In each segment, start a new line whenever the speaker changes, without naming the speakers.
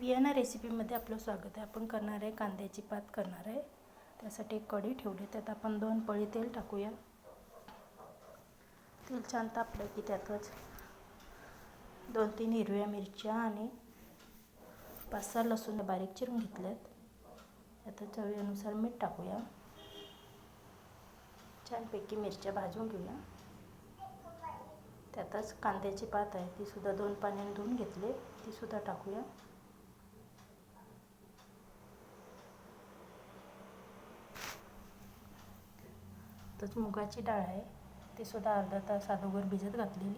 Vienna रेसिपीमध्ये आपलं स्वागत आहे. आपण करणार आहे कांद्याची पात करणार आहे. त्यासाठी एक कढी ठेवली. त्यात आपण दोन पळी तेल टाकूया. तेल छान तापलं की त्यातच दोन तीन हिरव्या मिरच्या आणि पाच सहा लसूण बारीक चिरून घेतल्यात. त्यातच चवीनुसार मीठ टाकूया. छानपैकी मिरच्या भाजून घेऊया. त्यातच कांद्याची पात आहे. ती सुद्धा दोन पाण्याने धुवून घेतले. ती सुद्धा टाकूया. तसंच मुगाची डाळ आहे. ती सुद्धा अर्धा तास अगोदर भिजत घातलेली.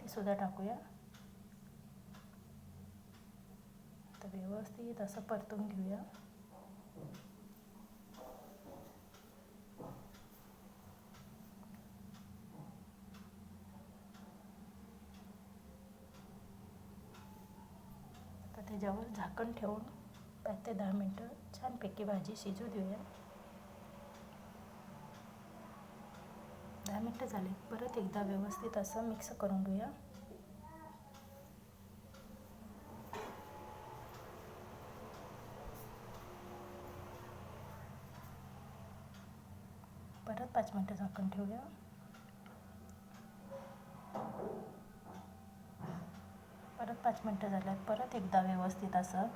ती सुद्धा टाकूया. तर व्यवस्थित असं परतून घेऊया. त्याच्यावर झाकण ठेवून पाच ते दहा मिनटं छानपैकी भाजी शिजू देऊया. मिनटं झाले. परत एकदा व्यवस्थित असं मिक्स करून घेऊया. परत पाच मिनटं झाकण ठेवूया. परत पाच मिनटं झाल्यात. परत एकदा व्यवस्थित असं.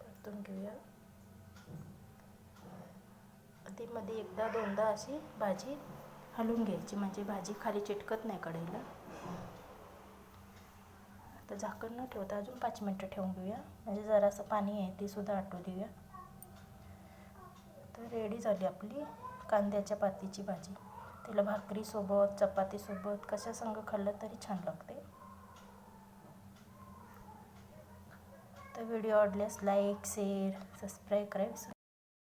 परतून घेऊया. ते मध्ये एकदा दोनदा अशी भाजी हलवून घ्यायची. म्हणजे भाजी खाली चिटकत नाही कढईला. आता झाकण न ठेवता अजून पाच मिनटं ठेवून घेऊया. म्हणजे जरासं पाणी आहे ते सुद्धा आटू देऊया. तर रेडी झाली आपली कांद्याच्या पातीची भाजी. तिला भाकरीसोबत चपातीसोबत कशा संग खाल्लं तरी छान लागते. तर व्हिडिओ आवडल्यास लाईक शेअर सबस्क्राईब करायला